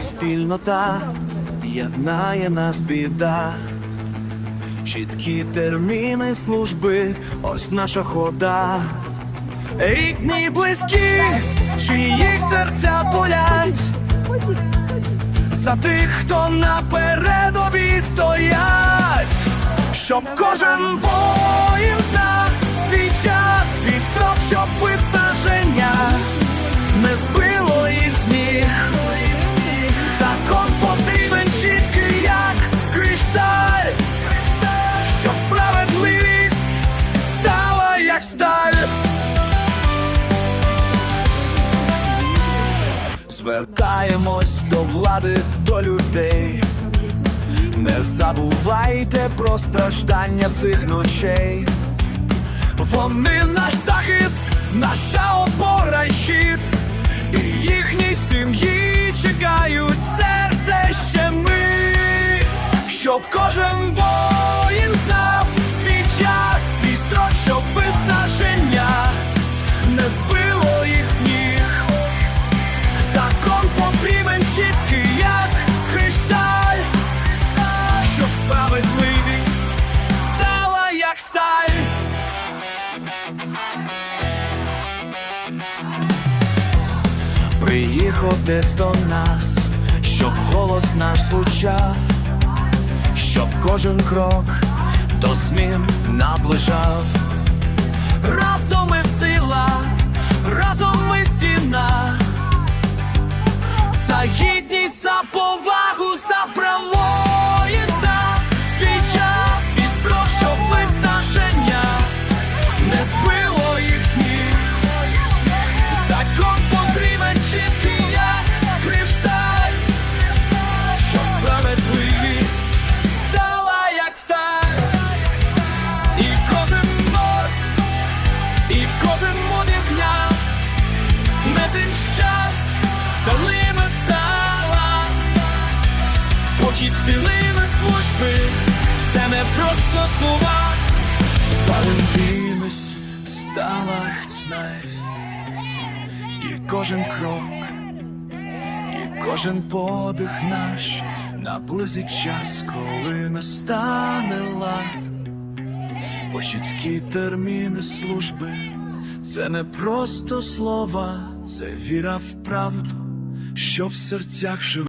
Спільнота єднає нас біда, чіткі терміни служби, ось наша хода. Рідні близькі, чиїх серця болять, за тих, хто на передовій стоять, щоб кожен воїн знав свій час, свій строк, щоб виснаження Звертаємось до влади, до людей. Не забувайте про страждання цих ночей. Вони наш захист, наша опора й щит, і їхні сім'ї чекають серце ще мить, щоб кожен Приїхав десь до нас, щоб голос наш звучав, щоб кожен крок до змін наближав. Разом ми меседж час, дали ми стала. Похід хвилини служби, це не просто слова. Валентинось стала знай. І кожен крок, і кожен подих наш наблизить час, коли настане лад. Чіткі терміни служби, це не просто слова, це віра в правду, що в серцях живе.